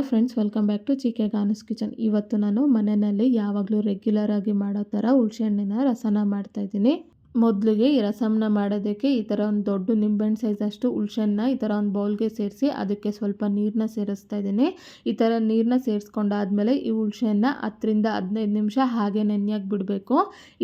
Hi friends, welcome back to ಚಿಕೆ ಗಾನಸ್ kitchen. ಇವತ್ತು ನಾನು ಮನೆಯಲ್ಲಿ ಯಾವಾಗಲೂ ರೆಗ್ಯುಲರ್ ಆಗಿ ಮಾಡೋ ಥರ ಹುಳ್ಸೆ ಹಣ್ಣಿನ ರಸನ ಮಾಡ್ತಾ ಇದ್ದೀನಿ. ಮೊದಲಿಗೆ ಈ ರಸಮ್ನ ಮಾಡೋದಕ್ಕೆ ಈ ಥರ ಒಂದು ದೊಡ್ಡ ನಿಂಬೆಹಣ್ಣು ಸೈಜ್ ಅಷ್ಟು ಹುಳ್ಸೆಹಣ್ಣ ಈ ಥರ ಒಂದು ಬೌಲ್ಗೆ ಸೇರಿಸಿ ಅದಕ್ಕೆ ಸ್ವಲ್ಪ ನೀರನ್ನ ಸೇರಿಸ್ತಾ ಇದ್ದೀನಿ. ಈ ಥರ ನೀರನ್ನ ಸೇರಿಸ್ಕೊಂಡಾದ್ಮೇಲೆ ಈ ಹುಳ್ಸೆಹಣ್ಣ ಹತ್ತರಿಂದ ಹದಿನೈದು ನಿಮಿಷ ಹಾಗೆ ನೆನೆಯಾಗಿ ಬಿಡಬೇಕು.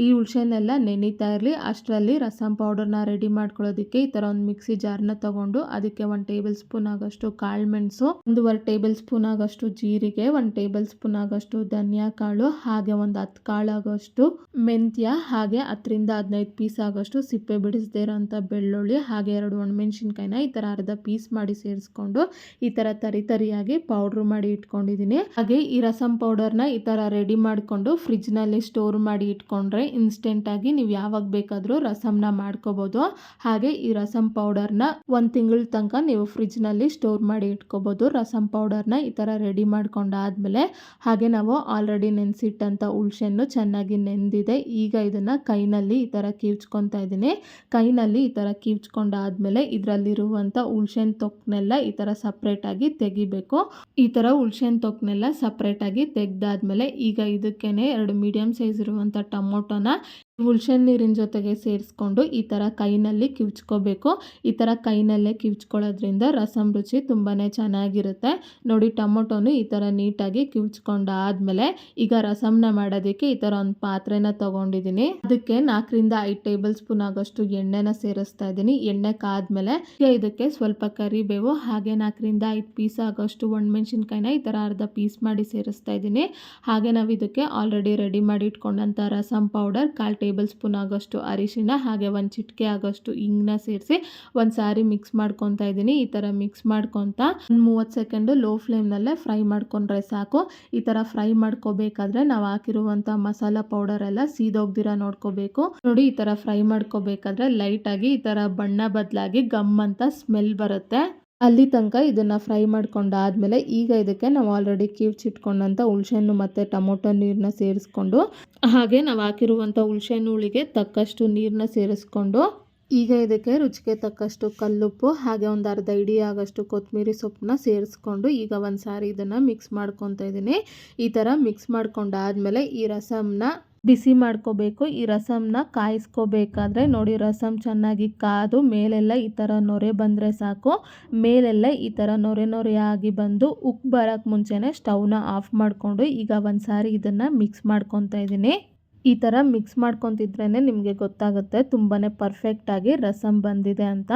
ಈ ಹುಳ್ಸೆಹಣ್ಣೆಲ್ಲ ನೆನೀತಾ ಇರಲಿ, ಅಷ್ಟರಲ್ಲಿ ರಸಮ್ ಪೌಡರ್ನ ರೆಡಿ ಮಾಡ್ಕೊಳ್ಳೋದಕ್ಕೆ ಈ ಥರ ಒಂದು ಮಿಕ್ಸಿ ಜಾರ್ನ ತೊಗೊಂಡು ಅದಕ್ಕೆ ಒಂದು ಟೇಬಲ್ ಸ್ಪೂನ್ ಆಗೋಷ್ಟು ಕಾಳು ಮೆಣಸು, ಒಂದೂವರೆ ಟೇಬಲ್ ಸ್ಪೂನ್ ಆಗೋಷ್ಟು ಜೀರಿಗೆ ಒಂದು ಟೇಬಲ್ ಸ್ಪೂನ್ ಆಗೋಷ್ಟು ಧನಿಯಾ ಕಾಳು, ಹಾಗೆ ಒಂದು ಹತ್ತು ಕಾಳು ಆಗೋಷ್ಟು ಮೆಂತ್ಯ, ಹಾಗೆ ಹತ್ತರಿಂದ ಹದಿನೈದು ಪೀಸ್ ಆಗೋಷ್ಟು ಸಿಪ್ಪೆ ಬಿಡಿಸದೇ ಇರೋಂಥ ಬೆಳ್ಳುಳ್ಳಿ, ಹಾಗೆ ಎರಡು ಒಣಮೆಣ್ಸಿನ್ಕಾಯಿನ ಈ ಥರ ಅರ್ಧ ಪೀಸ್ ಮಾಡಿ ಸೇರಿಸ್ಕೊಂಡು ಈ ಥರ ತರಿ ತರಿಯಾಗಿ ಪೌಡ್ರ್ ಮಾಡಿ ಇಟ್ಕೊಂಡಿದ್ದೀನಿ. ಹಾಗೆ ಈ ರಸಂ ಪೌಡರ್ನ ಈ ಥರ ರೆಡಿ ಮಾಡಿಕೊಂಡು ಫ್ರಿಜ್ನಲ್ಲಿ ಸ್ಟೋರ್ ಮಾಡಿ ಇಟ್ಕೊಂಡ್ರೆ ಇನ್ಸ್ಟೆಂಟಾಗಿ ನೀವು ಯಾವಾಗ ಬೇಕಾದರೂ ರಸಮ್ನ ಮಾಡ್ಕೋಬೋದು. ಹಾಗೆ ಈ ರಸಂ ಪೌಡರ್ನ ಒಂದು ತಿಂಗಳ ತನಕ ನೀವು ಫ್ರಿಜ್ನಲ್ಲಿ ಸ್ಟೋರ್ ಮಾಡಿ ಇಟ್ಕೋಬೋದು. ರಸಂ ಪೌಡರ್ನ ಈ ಥರ ರೆಡಿ ಮಾಡ್ಕೊಂಡಾದ್ಮೇಲೆ ಹಾಗೆ ನಾವು ಆಲ್ರೆಡಿ ನೆನೆಸಿಟ್ಟಂಥ ಹುಳ್ಸೆನ್ನು ಚೆನ್ನಾಗಿ ನೆಂದಿದೆ. ಈಗ ಇದನ್ನು ಕೈನಲ್ಲಿ ಈ ಥರ ಕಿವ್ಚ್ಕೊತಾ ಇದ್ದೀನಿ. ಕೈನಲ್ಲಿ ಈ ಥರ ಕಿವ್ಚ್ಕೊಂಡಾದ್ಮೇಲೆ ಇದರಲ್ಲಿರುವಂಥ ಹುಳ್ಸೆನ್ ತೊಕ್ನೆಲ್ಲ ಈ ಥರ ಸಪ್ರೇಟಾಗಿ ತೆಗಿಬೇಕು. ಈ ಥರ ಹುಳ್ಸೆನ್ ತೊಕ್ಕನೆಲ್ಲ ಸಪ್ರೇಟಾಗಿ ತೆಗ್ದಾದ್ಮೇಲೆ ಈಗ ಇದಕ್ಕೇ ಎರಡು ಮೀಡಿಯಮ್ ಸೈಜ್ ಇರುವಂಥ ಟೊಮೊಟೊನ ಹುಳ್ಸೆನ್ ನೀರಿನ ಜೊತೆಗೆ ಸೇರಿಸ್ಕೊಂಡು ಈ ಥರ ಕೈನಲ್ಲಿ ಕಿವ್ಚ್ಕೋಬೇಕು. ಈ ಥರ ಕೈನಲ್ಲೇ ಕಿವ್ಚ್ಕೊಳ್ಳೋದ್ರಿಂದ ರಸಂ ರುಚಿ ತುಂಬಾ ಚೆನ್ನಾಗಿರುತ್ತೆ. ನೋಡಿ, ಟೊಮೊಟೊನು ಈ ಥರ ನೀಟಾಗಿ ಕಿವ್ಚ್ಕೊಂಡಾದ್ಮೇಲೆ ಈಗ ರಸಮ್ನ ಮಾಡೋದಕ್ಕೆ ಈ ಥರ ಒಂದು ಪಾತ್ರೆನ ತೊಗೊಂಡಿದ್ದೀನಿ ಅದಕ್ಕೆ ನಾಲ್ಕರಿಂದ ಐದು ಟೇಬಲ್ ಸ್ಪೂನ್ ಆಗೋಷ್ಟು ಎಣ್ಣೆನ ಸೇರಿಸ್ತಾ ಇದ್ದೀನಿ ಎಣ್ಣೆ ಕಾದ್ಮೇಲೆ ಇದಕ್ಕೆ ಸ್ವಲ್ಪ ಕರಿಬೇವು, ಹಾಗೆ ನಾಲ್ಕರಿಂದ ಐದು ಪೀಸ್ ಆಗೋಷ್ಟು ಒಣಮೆಣ್ಸಿನ್ಕಾಯಿನ ಈ ಥರ ಅರ್ಧ ಪೀಸ್ ಮಾಡಿ ಸೇರಿಸ್ತಾ ಇದ್ದೀನಿ ಹಾಗೆ ನಾವು ಇದಕ್ಕೆ ಆಲ್ರೆಡಿ ರೆಡಿ ಮಾಡಿ ಇಟ್ಕೊಂಡಂಥ ರಸಂ ಪೌಡರ್ ಕಾಲು ಟೇಬಲ್ ಸ್ಪೂನ್ ಆಗೋಷ್ಟು ಅರಿಶಿನ ಹಾಗೆ ಒಂದು ಚಿಟಿಕೆ ಆಗೋಷ್ಟು ಹಿಂಗನ್ನ ಸೇರಿಸಿ ಒಂದು ಸಾರಿ ಮಿಕ್ಸ್ ಮಾಡ್ಕೊತಾ ಇದ್ದೀನಿ. ಈ ಥರ ಮಿಕ್ಸ್ ಮಾಡ್ಕೊತಾ ಒಂದು ಮೂವತ್ತು ಸೆಕೆಂಡು ಲೋ ಫ್ಲೇಮ್ನಲ್ಲೇ ಫ್ರೈ ಮಾಡ್ಕೊಂಡ್ರೆ ಸಾಕು. ಈ ಥರ ಫ್ರೈ ಮಾಡ್ಕೋಬೇಕಾದ್ರೆ ನಾವು ಹಾಕಿರುವಂಥ ಮಸಾಲ ಪೌಡರ್ ಎಲ್ಲ ಸೀದೋಗ್ದಿರ ನೋಡ್ಕೋಬೇಕು. ನೋಡಿ, ಈ ಥರ ಫ್ರೈ ಮಾಡ್ಕೋಬೇಕಾದ್ರೆ ಲೈಟಾಗಿ ಈ ಥರ ಬಣ್ಣ ಬದಲಾಗಿ ಗಮ್ ಅಂತ ಸ್ಮೆಲ್ ಬರುತ್ತೆ. ಅಲ್ಲಿ ತನಕ ಇದನ್ನು ಫ್ರೈ ಮಾಡ್ಕೊಂಡಾದ್ಮೇಲೆ ಈಗ ಇದಕ್ಕೆ ನಾವು ಆಲ್ರೆಡಿ ಕಿವ್ಚಿಟ್ಕೊಂಡಂಥ ಹುಳ್ಸೆಹಣ್ಣು ಮತ್ತು ಟೊಮೊಟೊ ನೀರನ್ನ ಸೇರಿಸ್ಕೊಂಡು, ಹಾಗೆ ನಾವು ಹಾಕಿರುವಂಥ ಹುಳ್ಸೆಹಣ್ಣು ಹುಳಿಗೆ ತಕ್ಕಷ್ಟು ನೀರನ್ನ ಸೇರಿಸ್ಕೊಂಡು, ಈಗ ಇದಕ್ಕೆ ರುಚಿಗೆ ತಕ್ಕಷ್ಟು ಕಲ್ಲುಪ್ಪು, ಹಾಗೆ ಒಂದು ಅರ್ಧ ಇಡಿ ಆಗೋಷ್ಟು ಕೊತ್ತಂಬರಿ ಸೊಪ್ಪನ್ನ ಸೇರಿಸ್ಕೊಂಡು ಈಗ ಒಂದು ಸಾರಿ ಇದನ್ನು ಮಿಕ್ಸ್ ಮಾಡ್ಕೊತಾ ಇದ್ದೀನಿ ಈ ಥರ ಮಿಕ್ಸ್ ಮಾಡ್ಕೊಂಡಾದ್ಮೇಲೆ ಈ ರಸಮ್ನ ಬಿಸಿ ಮಾಡ್ಕೋಬೇಕು, ಈ ರಸಮ್ನ ಕಾಯಿಸ್ಕೋಬೇಕಾದ್ರೆ ನೋಡಿ ರಸಮ್ ಚೆನ್ನಾಗಿ ಕಾದು, ಮೇಲೆಲ್ಲ ಈ ಥರ ನೊರೆ ಬಂದರೆ ಸಾಕು. ಮೇಲೆಲ್ಲ ಈ ಥರ ನೊರೆ ನೊರೆ ಆಗಿ ಬಂದು ಉಕ್ ಬರೋಕ್ಕೆ ಮುಂಚೆನೇ ಸ್ಟವ್ನ ಆಫ್ ಮಾಡಿಕೊಂಡು ಈಗ ಒಂದು ಸಾರಿ ಇದನ್ನು ಮಿಕ್ಸ್ ಮಾಡ್ಕೊತಾ ಇದ್ದೀನಿ. ಈ ಥರ ಮಿಕ್ಸ್ ಮಾಡ್ಕೊತಿದ್ರೇ ನಿಮಗೆ ಗೊತ್ತಾಗುತ್ತೆ ತುಂಬಾ ಪರ್ಫೆಕ್ಟಾಗಿ ರಸಮ್ ಬಂದಿದೆ ಅಂತ.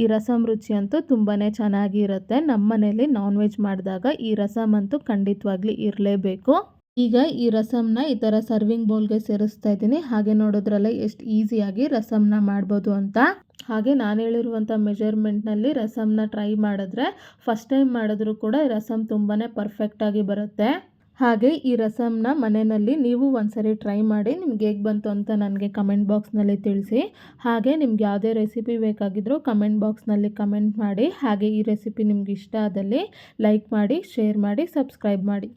ಈ ರಸಮ್ ರುಚಿ ಅಂತೂ ತುಂಬಾ ಚೆನ್ನಾಗಿರುತ್ತೆ. ನಮ್ಮ ಮನೇಲಿ ನಾನ್ ವೆಜ್ ಮಾಡಿದಾಗ ಈ ರಸಮ್ ಅಂತೂ ಖಂಡಿತವಾಗ್ಲಿ ಇರಲೇಬೇಕು. ಈಗ ಈ ರಸಮ್ನ ಈ ಥರ ಸರ್ವಿಂಗ್ ಬೌಲ್ಗೆ ಸೇರಿಸ್ತಾ ಇದ್ದೀನಿ. ಹಾಗೆ ನೋಡೋದ್ರಲ್ಲ ಎಷ್ಟು ಈಸಿಯಾಗಿ ರಸಮ್ನ ಮಾಡ್ಬೋದು ಅಂತ. ಹಾಗೆ ನಾನು ಹೇಳಿರುವಂಥ ಮೆಜರ್ಮೆಂಟ್ನಲ್ಲಿ ರಸಮ್ನ ಟ್ರೈ ಮಾಡಿದ್ರೆ ಫಸ್ಟ್ ಟೈಮ್ ಮಾಡಿದ್ರೂ ಕೂಡ ಈ ರಸಮ್ ತುಂಬಾ ಪರ್ಫೆಕ್ಟಾಗಿ ಬರುತ್ತೆ. ಹಾಗೆ ಈ ರಸಮ್ನ ಮನೆಯಲ್ಲಿ ನೀವು ಒಂದ್ಸರಿ ಟ್ರೈ ಮಾಡಿ ನಿಮ್ಗೆ ಹೇಗೆ ಬಂತು ಅಂತ ನನಗೆ ಕಮೆಂಟ್ ಬಾಕ್ಸ್ನಲ್ಲಿ ತಿಳಿಸಿ. ಹಾಗೆ ನಿಮ್ಗೆ ಯಾವುದೇ ರೆಸಿಪಿ ಬೇಕಾಗಿದ್ದರೂ ಕಮೆಂಟ್ ಬಾಕ್ಸ್ನಲ್ಲಿ ಕಮೆಂಟ್ ಮಾಡಿ. ಹಾಗೆ ಈ ರೆಸಿಪಿ ನಿಮ್ಗೆ ಇಷ್ಟ ಆದಲ್ಲಿ ಲೈಕ್ ಮಾಡಿ ಶೇರ್ ಮಾಡಿ ಸಬ್ಸ್ಕ್ರೈಬ್ ಮಾಡಿ.